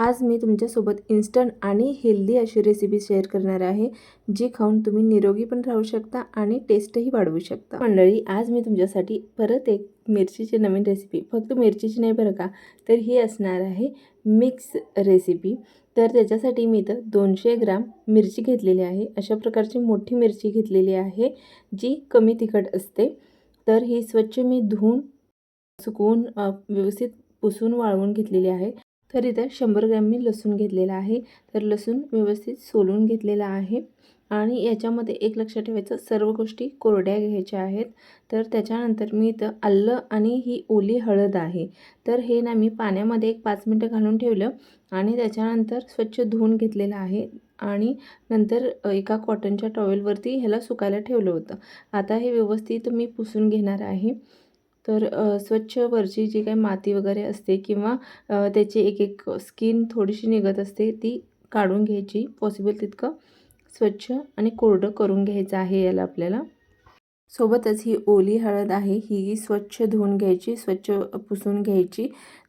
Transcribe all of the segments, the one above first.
आज मी तुमच्यासोबत इन्स्टंट आणि हेल्दी अशी रेसिपी शेअर करणार आहे जी खाऊन तुम्ही निरोगी पण राहू शकता आणि टेस्टही वाढवू शकता. मंडळी आज मी तुमच्यासाठी परत एक मिरचीची नवीन रेसिपी फक्त मिरचीची नाही बरं का तर ही असणार आहे मिक्स रेसिपी तर त्याच्यासाठी मी इथं दोनशे ग्राम मिरची घेतलेली आहे. अशा प्रकारची मोठी मिरची घेतलेली आहे जी कमी तिखट असते. तर ही स्वच्छ मी धुवून सुकवून व्यवस्थित पुसून वाळवून घेतलेली आहे. तर इथं शंभर ग्रॅम मी लसूण घेतलेला आहे. तर लसूण व्यवस्थित सोलून घेतलेला आहे. आणि याच्यामध्ये एक लक्षात ठेवायचं सर्व गोष्टी कोरड्या घ्यायच्या आहेत. तर त्याच्यानंतर मी इथं आलं आणि ही ओली हळद आहे. तर हे ना मी पाण्यामध्ये एक पाच मिनटं घालून ठेवलं आणि त्याच्यानंतर स्वच्छ धुवून घेतलेलं आहे. आणि नंतर एका कॉटनच्या टॉवेलवरती ह्याला सुकायला ठेवलं होतं. आता हे व्यवस्थित मी पुसून घेणार आहे. तर स्वच्छ वरची जी काही माती वगैरे असते किंवा त्याची एक एक स्किन थोडीशी निघत असते ती काढून घ्यायची. पॉसिबल तितकं स्वच्छ आणि कोरडं करून घ्यायचं आहे याला आपल्याला. सोबतच ही ओली हळद आहे ही स्वच्छ धुवून घ्यायची स्वच्छ पुसून घ्यायची.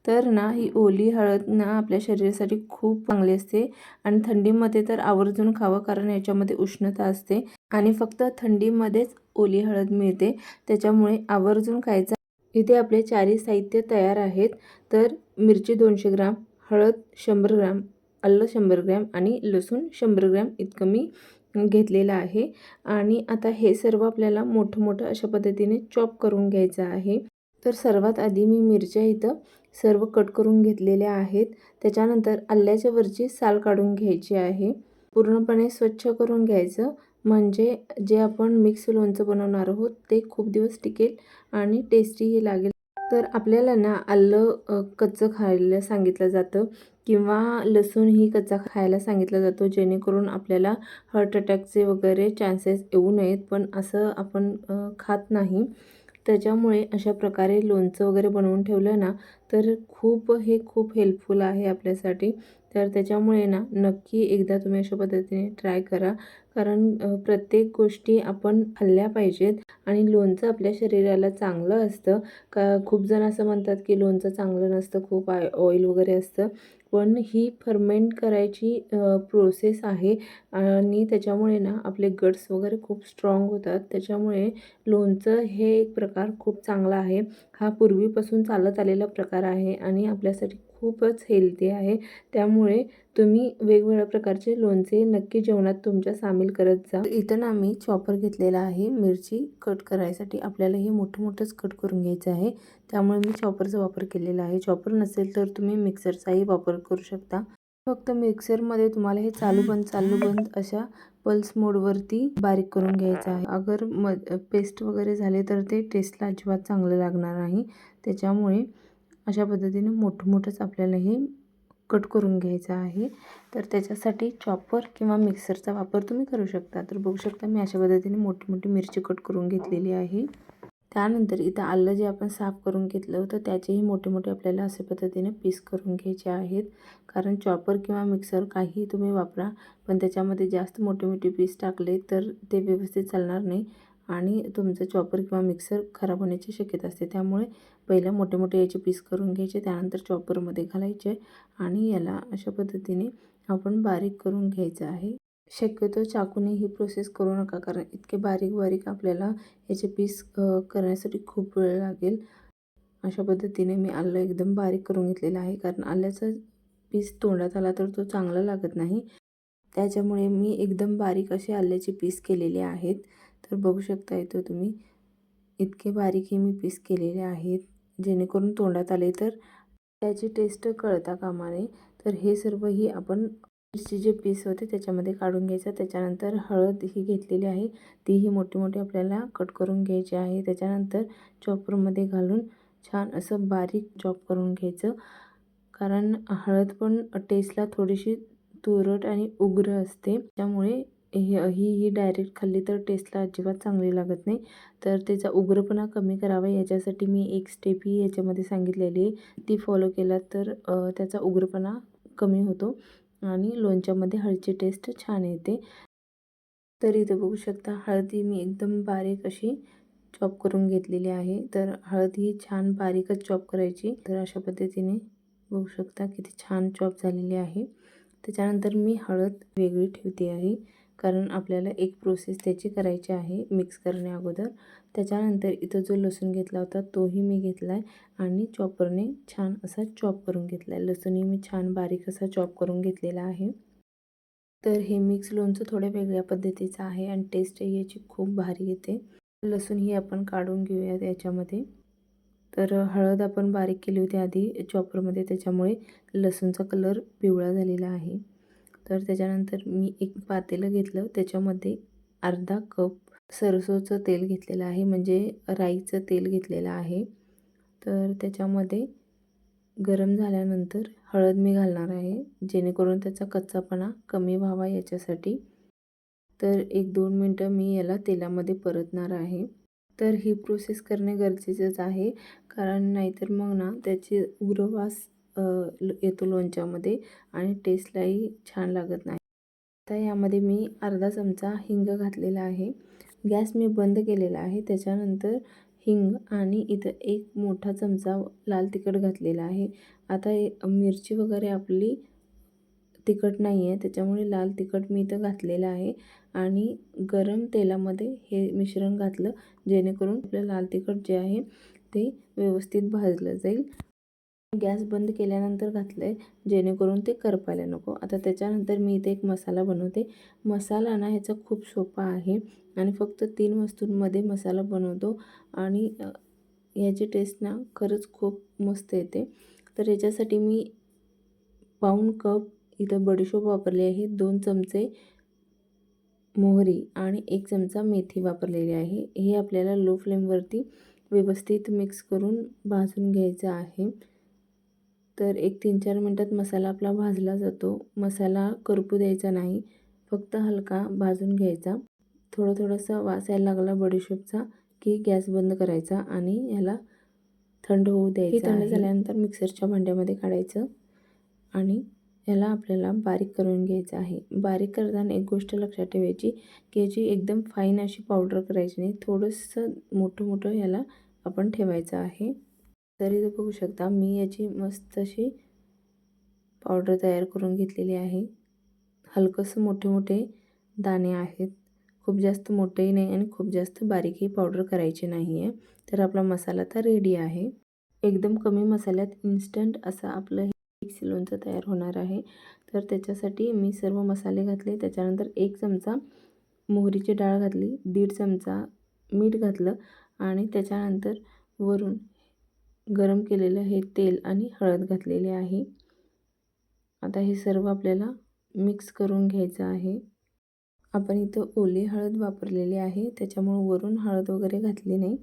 तर ना ही ओली हळद ना आपल्या शरीरासाठी खूप चांगली असते आणि थंडीमध्ये तर आवर्जून खावं कारण याच्यामध्ये उष्णता असते आणि फक्त थंडीमध्येच ओली हळद मिळते. त्याच्यामुळे आवर्जून खायचं इथे आपले चारही साहित्य तयार आहेत. तर मिरची दोनशे ग्राम हळद शंभर ग्राम आलं शंभर ग्रॅम आणि लसूण शंभर ग्रॅम इतकं मी घेतलेलं आहे. आणि आता हे सर्व आपल्याला मोठं मोठं अशा पद्धतीने चॉप करून घ्यायचं आहे. तर सर्वात आधी मी मिरच्या इथं सर्व कट करून घेतलेल्या आहेत. त्याच्यानंतर आल्याच्या वरची साल काढून घ्यायची आहे. पूर्णपणे स्वच्छ करून घ्यायचं. म्हणजे जे आपण मिक्स लोणचं बनवणार आहोत ते खूप दिवस टिकेल आणि टेस्टीही लागेल. तर आपल्याला ना आलं कच्चं खायला सांगितलं जातं किंवा लसूणही कच्चा खायला सांगितला जातो जेणेकरून आपल्याला हार्ट अटॅकचे वगैरे चान्सेस येऊ नयेत पण असं आपण खात नाही. त्याच्यामुळे अशा प्रकारे लोणचं वगैरे बनवून ठेवलं ना तर खूप हे खूप हेल्पफुल आहे आपल्यासाठी. तर त्याच्यामुळे ना नक्की एकदा तुम्ही अशा पद्धतीने ट्राय करा. कारण प्रत्येक गोष्टी आपण खाल्ल्या पाहिजेत आणि लोणचं आपल्या शरीराला चांगलं असतं. का खूप जण असं म्हणतात की लोणचं चांगलं नसतं खूप आय ऑइल वगैरे असतं. पण ही फर्मेंट करायची प्रोसेस आहे आणि त्याच्यामुळे ना आपले गट्स वगैरे खूप स्ट्रॉंग होतात. त्याच्यामुळे लोणचं हे एक प्रकार खूप चांगला आहे. हा पूर्वीपासून चालत आलेला प्रकार आहे आणि आपल्यासाठी खूपच हेल्दी आहे. त्यामुळे तुम्ही वेगवेगळ्या प्रकारचे लोणचे नक्की जेवणात तुमच्या सामील करत जा. इथं ना मी चॉपर घेतलेला आहे. मिरची कट करायसाठी आपल्याला हे मोठं मोठंच कट करून घ्यायचं आहे. त्यामुळे मी चॉपरचा वापर केलेला आहे. चॉपर नसेल तर तुम्ही मिक्सरचाही वापर करू शकता. फक्त मिक्सरमध्ये तुम्हाला हे चालू बंद चालू बंद अशा पल्स मोडवरती बारीक करून घ्यायचं आहे. अगर म पेस्ट वगैरे झाले तर ते टेस्टला अजिबात चांगलं लागणार नाही. त्याच्यामुळे अशा पद्धतीने मोठं मोठंच आपल्याला हे कट करून घ्यायचं आहे. तर त्याच्यासाठी चॉपर किंवा मिक्सरचा वापर तुम्ही करू शकता. तर बघू शकता मी अशा पद्धतीने मोठी मोठी मिरची कट करून घेतलेली आहे. त्यानंतर इथं आलं जे आपण साफ करून घेतलं होतं त्याचेही मोठे मोठे आपल्याला अशा पद्धतीने पीस करून घ्यायचे आहेत. कारण चॉपर किंवा मिक्सर काहीही तुम्ही वापरा पण त्याच्यामध्ये जास्त मोठे मोठे पीस टाकले तर ते व्यवस्थित चालणार नाही. आणि तुमचं चॉपर किंवा मिक्सर खराब होण्याची शक्यता असते. त्यामुळे पहिलं मोठे मोठे याचे पीस करून घ्यायचे त्यानंतर चॉपरमध्ये घालायचे आणि याला अशा पद्धतीने आपण बारीक करून घ्यायचं आहे. शक्यतो चाकूने ही प्रोसेस करू नका कारण इतके बारीक बारीक आपल्याला याचे पीस करण्यासाठी खूप वेळ लागेल. अशा पद्धतीने मी आलं एकदम बारीक करून घेतलेलं आहे कारण आल्याचा पीस तोंडात आला तर तो चांगला लागत नाही. त्याच्यामुळे मी एकदम बारीक असे आल्याचे पीस केलेले आहेत. तर बघू शकता येतो तुम्ही इतके बारीक हे मी पीस केलेले आहेत. जेणेकरून तोंडात आले तर त्याची टेस्ट कळता कामा नये. तर हे सर्व ही आपण मिरची जे पीस होते त्याच्यामध्ये काढून घ्यायचं. त्याच्यानंतर हळद ही घेतलेली आहे. तीही मोठी मोठी आपल्याला कट करून घ्यायची आहे. त्याच्यानंतर चॉपरमध्ये घालून छान असं बारीक चॉप करून घ्यायचं. कारण हळद पण टेस्टला थोडीशी तुरट आणि उग्र असते. त्यामुळे ही ही ही डायरेक्ट खाल्ली तर टेस्टला अजिबात चांगली लागत नाही. तर त्याचा उग्रपणा कमी करावा याच्यासाठी मी एक स्टेप ही याच्यामध्ये सांगितलेली आहे. ती फॉलो केला तर त्याचा उग्रपणा कमी होतो आणि लोणच्यामध्ये हळदीची टेस्ट छान येते. तर इथं बघू शकता हळदी मी एकदम बारीक अशी चॉप करून घेतलेली आहे. तर हळद ही छान बारीकच चॉप करायची. तर अशा पद्धतीने बघू शकता किती छान चॉप झालेली आहे. त्याच्यानंतर मी हळद वेगळी ठेवते आहे. कारण आपल्याला एक प्रोसेस त्याची करायची आहे मिक्स करण्या अगोदर. त्याच्यानंतर इथं जो लसूण घेतला होता तोही मी घेतला आहे आणि चॉपरने छान असा चॉप करून घेतला आहे लसूणही मी छान बारीक असा चॉप करून घेतलेला आहे. तर हे मिक्स लोणचं थोड्या वेगळ्या पद्धतीचं आहे आणि टेस्टही याची खूप भारी येते. लसूण ही आपण काढून घेऊयात याच्यामध्ये तर हळद आपण बारीक केली होती आधी चॉपरमध्ये त्याच्यामुळे लसूणचा कलर पिवळा झालेला आहे. तर त्याच्यानंतर मी एक पातेलं घेतलं. त्याच्यामध्ये अर्धा कप सरसोचं तेल घेतलेलं आहे म्हणजे राईचं तेल घेतलेलं आहे. तर त्याच्यामध्ये गरम झाल्यानंतर हळद मी घालणार आहे जेणेकरून त्याचा कच्चापणा कमी व्हावा याच्यासाठी. तर एक दोन मिनटं मी याला तेलामध्ये परतणार आहे. तर ही प्रोसेस करणे गरजेचंच आहे कारण नाहीतर मग ना त्याची उग्र वास येतो लोणच्यामध्ये आणि टेस्टलाही छान लागत नाही. आता यामध्ये मी अर्धा चमचा हिंग घातलेला आहे. गॅस मी बंद केलेला आहे. त्याच्यानंतर हिंग आणि इथं एक मोठा चमचा लाल तिखट घातलेला आहे. आता मिरची वगैरे आपली तिखट नाही आहे. त्याच्यामुळे लाल तिखट मी इथं घातलेलं आहे. आणि गरम तेलामध्ये हे मिश्रण घातलं जेणेकरून आपलं लाल तिखट जे आहे ते व्यवस्थित भाजलं जाईल. गॅस बंद केल्यानंतर घातलं आहे जेणेकरून ते करपायला नको. आता त्याच्यानंतर मी इथे एक मसाला बनवते. मसाला ना ह्याचा खूप सोपा आहे आणि फक्त तीन वस्तूंमध्ये मसाला बनवतो आणि याची टेस्ट ना खरंच खूप मस्त येते. तर याच्यासाठी मी पाऊण कप इथं बडीशोप वापरली आहे दोन चमचे मोहरी आणि एक चमचा मेथी वापरलेली आहे. हे आपल्याला लो फ्लेमवरती व्यवस्थित मिक्स करून भाजून घ्यायचं आहे. तर एक तीन चार मिनटात मसाला आपला भाजला जातो. मसाला करपू द्यायचा नाही. फक्त हलका भाजून घ्यायचा. थोडं थोडंसा वास यायला लागला बडीशोपचा की गॅस बंद करायचा आणि याला थंड होऊ द्यायचं थंड झाल्यानंतर मिक्सरच्या भांड्यामध्ये काढायचं आणि याला आपल्याला बारीक करून घ्यायचं आहे. बारीक करताना एक गोष्ट लक्षात ठेवायची की याची एकदम फाईन अशी पावडर करायची नाही. थोडंसं मोठं मोठं याला आपण ठेवायचं आहे. तरी इथं बघू शकता मी याची मस्त अशी पावडर तयार करून घेतलेली आहे. हलकंसं मोठे मोठे दाणे आहेत. खूप जास्त मोठेही नाही आणि खूप जास्त बारीकही पावडर करायची नाही आहे तर आपला मसाला तर रेडी आहे. एकदम कमी मसाल्यात इन्स्टंट असं आपलं हे मिक्सी लोणचं तयार होणार आहे. तर त्याच्यासाठी मी सर्व मसाले घातले. त्याच्यानंतर एक चमचा मोहरीची डाळ घातली दीड चमचा मीठ घातलं आणि त्याच्यानंतर वरून गरम केलेलं हे तेल आणि हळद घातलेले आहे. आता हे सर्व आपल्याला मिक्स करून घ्यायचं आहे. आपण इथं ओली हळद वापरलेली आहे. त्याच्यामुळं वरून हळद वगैरे घातली नाही.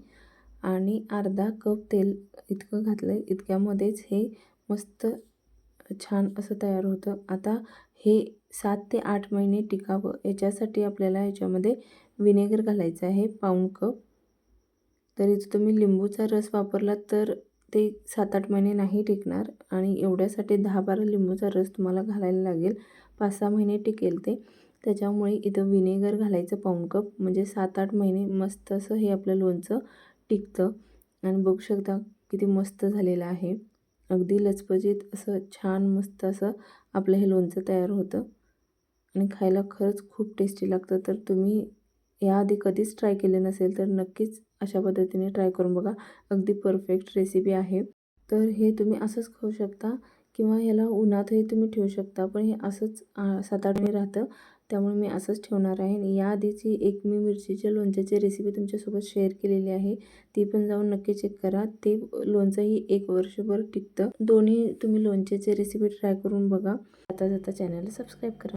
आणि अर्धा कप तेल इतकं घातलं आहे इतक्यामध्येच हे मस्त छान असं तयार होतं. आता हे सात ते आठ महिने टिकावं याच्यासाठी आपल्याला याच्यामध्ये विनेगर घालायचं आहे. पाऊण कप. तर इथं तुम्ही लिंबूचा रस वापरला तर ते सात आठ महिने नाही टिकणार आणि एवढ्यासाठी दहा बारा लिंबूचा रस तुम्हाला घालायला लागेल. पाच सहा महिने टिकेल ते. त्याच्यामुळे इथं विनेगर घालायचं पाऊण कप म्हणजे सात आठ महिने मस्त असं हे आपलं लोणचं टिकतं. आणि बघू शकता किती मस्त झालेलं आहे. अगदी लचपचीत असं छान मस्त असं आपलं हे लोणचं तयार होतं. आणि खायला खरंच खूप टेस्टी लागतं. तर तुम्ही याआधी कधीच ट्राय केले नसेल तर नक्कीच अशा पद्धतीने ट्राय करून बघा. अगदी परफेक्ट रेसिपी आहे. तर हे तुम्ही असंच खाऊ शकता किंवा ह्याला उन्हातही तुम्ही ठेवू शकता. पण हे असंच सात आठ महिने राहतं. त्यामुळे मी असंच ठेवणार आहे. आणि याआधीची एक मी मिरचीच्या लोणच्याची रेसिपी तुमच्यासोबत शेअर केलेली आहे. ती पण जाऊन नक्की चेक करा. ते लोणचंही एक वर्षभर टिकतं. दोन्ही तुम्ही लोणच्याची रेसिपी ट्राय करून बघा. आता जाता चॅनलला सबस्क्राईब करा.